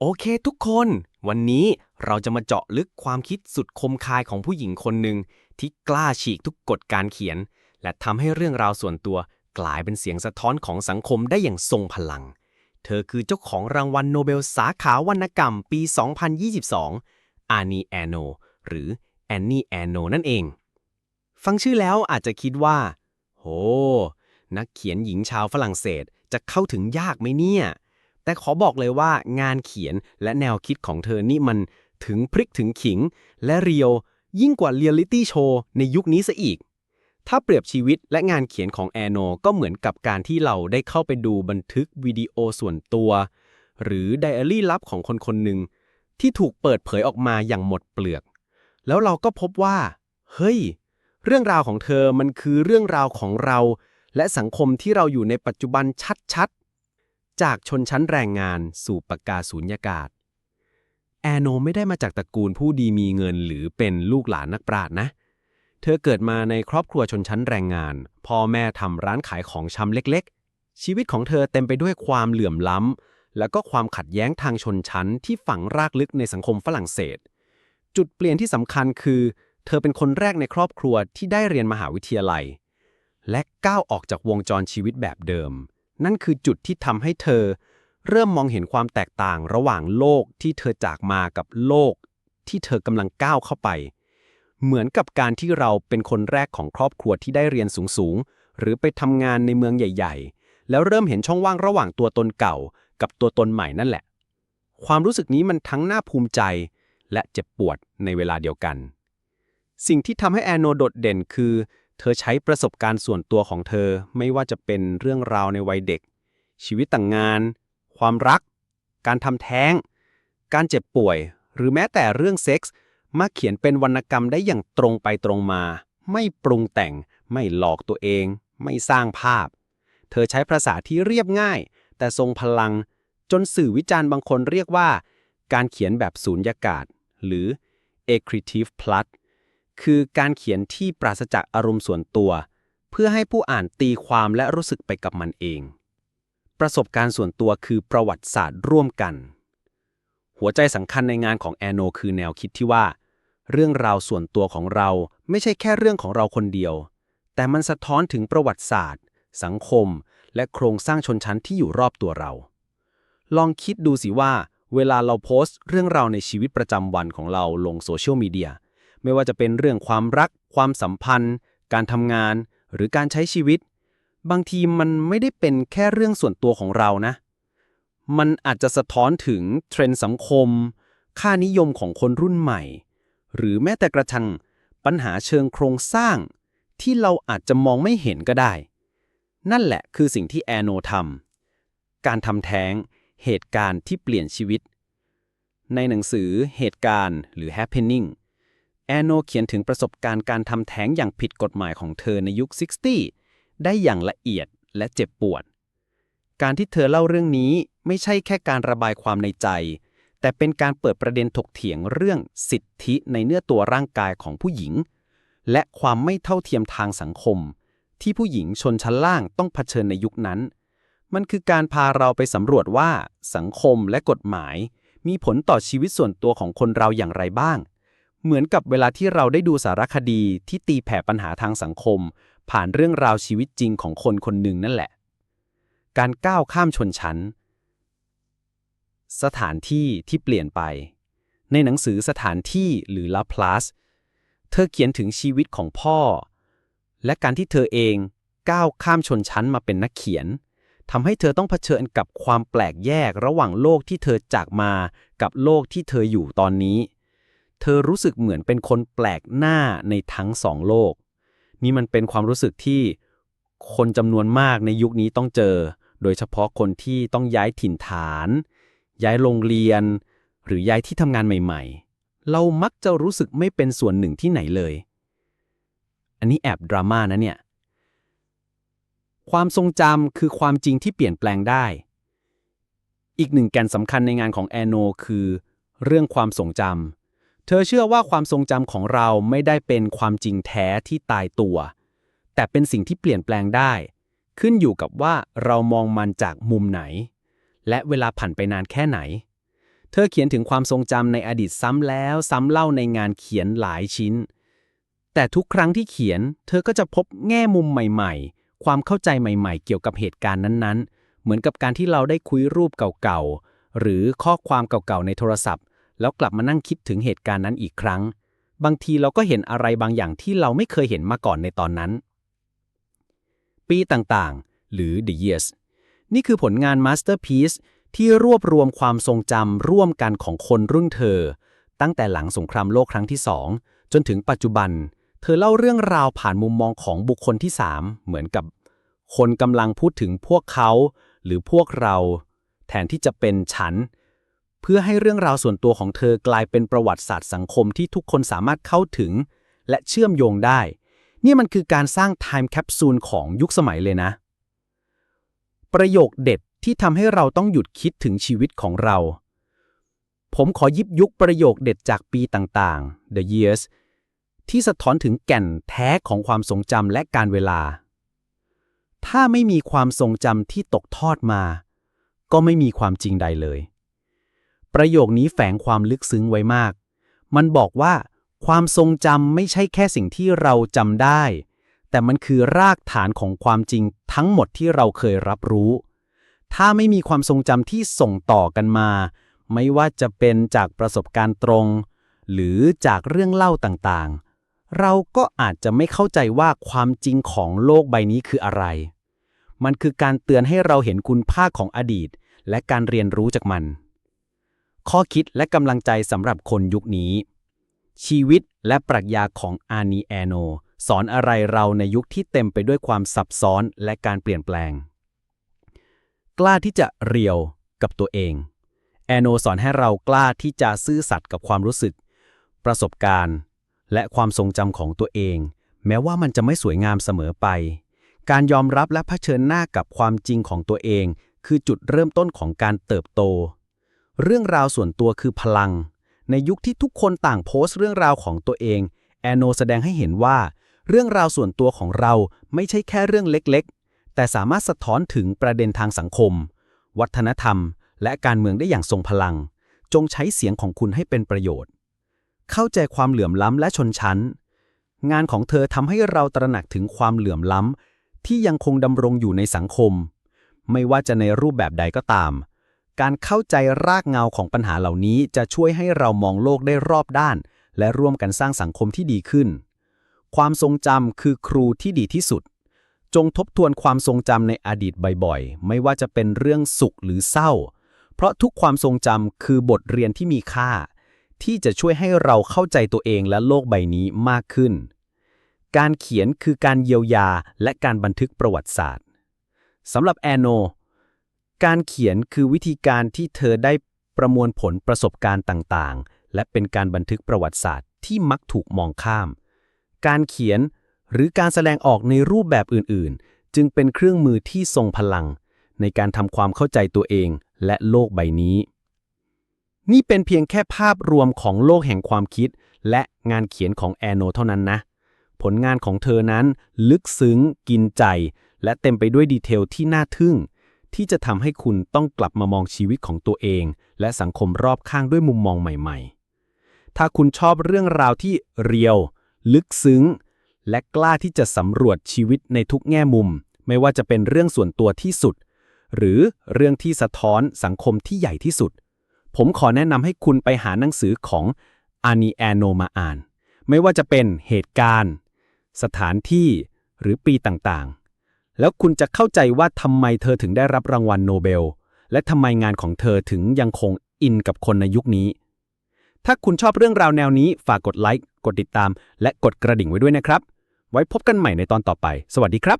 โอเคทุกคน วันนี้เราจะมาเจาะลึกความคิดสุดคมคายของผู้หญิงคนหนึ่งที่กล้าฉีกทุกกฎการเขียน และทำให้เรื่องราวส่วนตัวกลายเป็นเสียงสะท้อนของสังคมได้อย่างทรงพลัง เธอคือเจ้าของรางวัลโนเบลสาขาวรรณกรรมปี 2022 อานีแอนโน หรือแอนนี่แอนโนนั่นเอง ฟังชื่อแล้วอาจจะคิดว่า โห นักเขียนหญิงชาวฝรั่งเศสจะเข้าถึงยากไหมเนี่ย แต่ขอบอกเลยว่างานเขียนและแนวคิดของเธอนี่มันถึงพริกถึงขิง และเรียว ยิ่งกว่าเรียลลิตี้โชว์ในยุคนี้ซะอีก ถ้าเปรียบชีวิตและงานเขียนของแอนโนก็เหมือนกับการที่เราได้เข้าไปดูบันทึกวิดีโอส่วนตัว หรือไดอารี่ลับของคนคนหนึ่งที่ถูกเปิดเผยออกมาอย่างหมดเปลือก แล้วเราก็พบว่า เฮ้ย เรื่องราวของเธอมันคือเรื่องราวของเรา และสังคมที่เราอยู่ในปัจจุบันชัด จากชนชั้นแรงงานสู่ปากกาสูญญากาศ แอนโนไม่ได้มาจากตระกูลผู้ดีมีเงินหรือเป็นลูกหลานนักปราชญ์นะ เธอเกิดมาในครอบครัวชนชั้นแรงงาน พ่อแม่ทำร้านขายของชำเล็กๆ ชีวิตของเธอเต็มไปด้วยความเหลื่อมล้ำ และก็ความขัดแย้งทางชนชั้นที่ฝังรากลึกในสังคมฝรั่งเศส จุดเปลี่ยนที่สำคัญคือ เธอเป็นคนแรกในครอบครัวที่ได้เรียนมหาวิทยาลัย และก้าวออกจากวงจรชีวิตแบบเดิม นั่นคือจุดที่ทำให้เธอ เริ่มมองเห็นความแตกต่างระหว่างโลกที่เธอจากมากับโลก ที่เธอกำลังก้าวเข้าไป เหมือนกับการที่เราเป็นคนแรกของครอบครัวที่ได้เรียนสูงๆ หรือไปทำงานในเมืองใหญ่ ๆ แล้วเริ่มเห็นช่องว่างระหว่างตัวตนเก่า กับตัวตนใหม่นั่นแหละ ความรู้สึกนี้มันทั้งน่าภูมิใจ และเจ็บปวดในเวลาเดียวกัน สิ่งที่ทำให้แอนโนโดดเด่นคือ เธอใช้ประสบการณ์ส่วนตัวของเธอไม่ว่าจะเป็นเรื่องราวในวัยเด็ก ชีวิตแต่างงาน ความรัก การทำแท้ง การเจ็บป่วย หรือแม้แต่เรื่องเซ็กส์มาเขียนเป็นวรรณกรรมได้อย่างตรงไปตรงมา ไม่ปรุงแต่ง ไม่หลอกตัวเอง ไม่สร้างภาพ เธอใช้ภาษาที่เรียบง่าย แต่ทรงพลัง จนสื่อวิจารณ์บางคนเรียกว่า การเขียนแบบสูญญากาศ หรือ accretive plot คือการเขียนที่ปราศจากอารมณ์ส่วนตัว เพื่อให้ผู้อ่านตีความและรู้สึกไปกับมันเอง ประสบการณ์ส่วนตัวคือประวัติศาสตร์ร่วมกัน หัวใจสำคัญในงานของแอนโนคือแนวคิดที่ว่า เรื่องราวส่วนตัวของเราไม่ใช่แค่เรื่องของเราคนเดียว แต่มันสะท้อนถึงประวัติศาสตร์ สังคม และโครงสร้างชนชั้นที่อยู่รอบตัวเรา ลองคิดดูสิว่า เวลาเราโพสต์ เรื่องราวในชีวิตประจำวันของเราลงโซเชียลมีเดีย ไม่ว่าจะเป็นเรื่องความรัก ความสัมพันธ์ การทำงาน หรือการใช้ชีวิต บางทีมันไม่ได้เป็นแค่เรื่องส่วนตัวของเรานะ มันอาจจะสะท้อนถึงเทรนด์สังคม ค่านิยมของคนรุ่นใหม่ หรือแม้แต่กระทั่งปัญหาเชิงโครงสร้าง ที่เราอาจจะมองไม่เห็นก็ได้ นั่นแหละคือสิ่งที่แอนโนทำการทำแท้ง เหตุการณ์ที่เปลี่ยนชีวิต ในหนังสือเหตุการณ์หรือ happening แอนโนเขียนถึงประสบการณ์การทำแท้งอย่างผิดกฎหมายของเธอในยุค 60 ได้อย่างละเอียดและเจ็บปวด การที่เธอเล่าเรื่องนี้ไม่ใช่แค่การระบายความในใจ แต่เป็นการเปิดประเด็นถกเถียงเรื่องสิทธิในเนื้อตัวร่างกายของผู้หญิง และความไม่เท่าเทียมทางสังคม ที่ผู้หญิงชนชั้นล่างต้องเผชิญในยุคนั้น มันคือการพาเราไปสำรวจว่าสังคมและกฎหมาย มีผลต่อชีวิตส่วนตัวของคนเราอย่างไรบ้าง เหมือนกับเวลาที่เราได้ดูสารคดีที่ตีแผ่ปัญหาทางสังคม ผ่านเรื่องราวชีวิตจริงของคนคนหนึ่งนั่นแหละ การก้าวข้ามชนชั้น สถานที่ที่เปลี่ยนไป ในหนังสือสถานที่หรือ La Place เธอเขียนถึงชีวิตของพ่อ และการที่เธอเองก้าวข้ามชนชั้นมาเป็นนักเขียนทำให้เธอต้องเผชิญกับความแปลกแยกระหว่างโลกที่เธอจากมากับโลกที่เธออยู่ตอนนี้ เธอรู้สึกเหมือนเป็นคนแปลกหน้าในทั้งสองโลก นี่มันเป็นความรู้สึกที่คนจำนวนมากในยุคนี้ต้องเจอ โดยเฉพาะคนที่ต้องย้ายถิ่นฐาน ย้ายโรงเรียน หรือย้ายที่ทำงานใหม่ๆ เรามักจะรู้สึกไม่เป็นส่วนหนึ่งที่ไหนเลย อันนี้แอบดราม่านะเนี่ย ความทรงจำคือความจริงที่เปลี่ยนแปลงได้ อีกหนึ่งแก่นสำคัญในงานของแอนโนคือ เรื่องความทรงจำ เธอเชื่อว่าความทรงจำของเราไม่ได้เป็นความจริงแท้ที่ตายตัว แต่เป็นสิ่งที่เปลี่ยนแปลงได้ ขึ้นอยู่กับว่าเรามองมันจากมุมไหน และเวลาผ่านไปนานแค่ไหน เธอเขียนถึงความทรงจำในอดีตซ้ำแล้วซ้ำเล่าในงานเขียนหลายชิ้น แต่ทุกครั้งที่เขียน เธอก็จะพบแง่มุมใหม่ ๆ ความเข้าใจใหม่ ๆ เกี่ยวกับเหตุการณ์นั้นๆ เหมือนกับการที่เราได้คุยรูปเก่าๆหรือข้อความเก่าๆในโทรศัพท์ แล้วกลับมานั่งคิดถึงเหตุการณ์นั้นอีกครั้ง บางทีเราก็เห็นอะไรบางอย่างที่เราไม่เคยเห็นมาก่อนในตอนนั้น ปีต่างๆ หรือ the years นี่คือผลงาน Masterpiece ที่รวบรวมความทรงจำร่วมกันของคนรุ่นเธอ ตั้งแต่หลังสงครามโลกครั้งที่สองจนถึงปัจจุบัน เธอเล่าเรื่องราวผ่านมุมมองของบุคคลที่สามเหมือนกับ คนกำลังพูดถึงพวกเขา หรือพวกเรา แทนที่จะเป็นฉัน เพื่อให้เรื่องราวส่วนตัวของเธอกลายเป็นประวัติศาสตร์สังคมที่ทุกคนสามารถเข้าถึง และเชื่อมโยงได้ นี่มันคือการสร้างไทม์แคปซูลของยุคสมัยเลยนะ ประโยคเด็ดที่ทำให้เราต้องหยุดคิดถึงชีวิตของเรา ผมขอยิบยุกประโยคเด็ดจากปีต่างๆ The Years ที่สะท้อนถึงแก่นแท้ของความทรงจำและการเวลา ถ้าไม่มีความทรงจำที่ตกทอดมา ก็ไม่มีความจริงใดเลย ประโยคนี้แฝงความลึกซึ้งไว้มาก มันบอกว่า ความทรงจำไม่ใช่แค่สิ่งที่เราจำได้ แต่มันคือรากฐานของความจริงทั้งหมดที่เราเคยรับรู้ ถ้าไม่มีความทรงจำที่ส่งต่อกันมา ไม่ว่าจะเป็นจากประสบการณ์ตรง หรือจากเรื่องเล่าต่างๆ เราก็อาจจะไม่เข้าใจว่าความจริงของโลกใบนี้คืออะไร มันคือการเตือนให้เราเห็นคุณค่าของอดีต และการเรียนรู้จากมัน ข้อคิดและกำลังใจสำหรับคนยุคนี้ ชีวิตและปรัชญาของอานีแอโน สอนอะไรเราในยุคที่เต็มไปด้วยความซับซ้อนและการเปลี่ยนแปลง กล้าที่จะเรียวกับตัวเอง แอนโนสอนให้เรากล้าที่จะซื่อสัตย์กับความรู้สึก ประสบการณ์ และความทรงจำของตัวเอง แม้ว่ามันจะไม่สวยงามเสมอไป การยอมรับและะเผชิญหน้ากับความจริงของตัวเอง คือจุดเริ่มต้นของการเติบโต เรื่องราวส่วนตัวคือพลัง ในยุคที่ทุกคนต่างโพสต์เรื่องราวของตัวเอง แอนโนแสดงให้เห็นว่า เรื่องราวส่วนตัวของเราไม่ใช่แค่เรื่องเล็กๆ แต่สามารถสะท้อนถึงประเด็นทางสังคม วัฒนธรรม และการเมืองได้อย่างทรงพลัง จงใช้เสียงของคุณให้เป็นประโยชน์ เข้าใจความเหลื่อมล้ำและชนชั้น งานของเธอทำให้เราตระหนักถึงความเหลื่อมล้ำที่ยังคงดำรงอยู่ในสังคม ไม่ว่าจะในรูปแบบใดก็ตาม การเข้าใจรากเงาของปัญหาเหล่านี้จะช่วยให้เรามองโลกได้รอบด้าน และร่วมกันสร้างสังคมที่ดีขึ้น ความทรงจำคือครูที่ดีที่สุด จงทบทวนความทรงจำในอดีตบ่อยๆ ไม่ว่าจะเป็นเรื่องสุขหรือเศร้า เพราะทุกความทรงจำคือบทเรียนที่มีค่า ที่จะช่วยให้เราเข้าใจตัวเองและโลกใบนี้มากขึ้น การเขียนคือการเยียวยาและการบันทึกประวัติศาสตร์สำหรับแอนโน การเขียนคือวิธีการที่เธอได้ประมวลผลประสบการณ์ต่างๆ และเป็นการบันทึกประวัติศาสตร์ที่มักถูกมองข้าม การเขียนหรือการแสดงออกในรูปแบบอื่นๆ จึงเป็นเครื่องมือที่ทรงพลัง ในการทำความเข้าใจตัวเองและโลกใบนี้ นี่เป็นเพียงแค่ภาพรวมของโลกแห่งความคิด และงานเขียนของแอนโนเท่านั้นนะ ผลงานของเธอนั้นลึกซึ้ง กินใจ และเต็มไปด้วยดีเทลที่น่าทึ่ง ที่จะทำให้คุณต้องกลับมามองชีวิตของตัวเอง และสังคมรอบข้างด้วยมุมมองใหม่ๆ ถ้าคุณชอบเรื่องราวที่เรียว ลึกซึ้ง และกล้าที่จะสำรวจชีวิตในทุกแง่มุม ไม่ว่าจะเป็นเรื่องส่วนตัวที่สุด หรือเรื่องที่สะท้อนสังคมที่ใหญ่ที่สุด ผมขอแนะนำให้คุณไปหาหนังสือของอานีแอนโนมาอ่าน ไม่ว่าจะเป็นเหตุการณ์ สถานที่หรือปีต่างๆ แล้วคุณจะเข้าใจว่าทำไมเธอถึงได้รับรางวัลโนเบล และทำไมงานของเธอถึงยังคงอินกับคนในยุคนี้ ถ้าคุณชอบเรื่องราวแนวนี้ฝากกดไลค์ กดติดตาม และกดกระดิ่งไว้ด้วยนะครับ ไว้พบกันใหม่ในตอนต่อไป สวัสดีครับ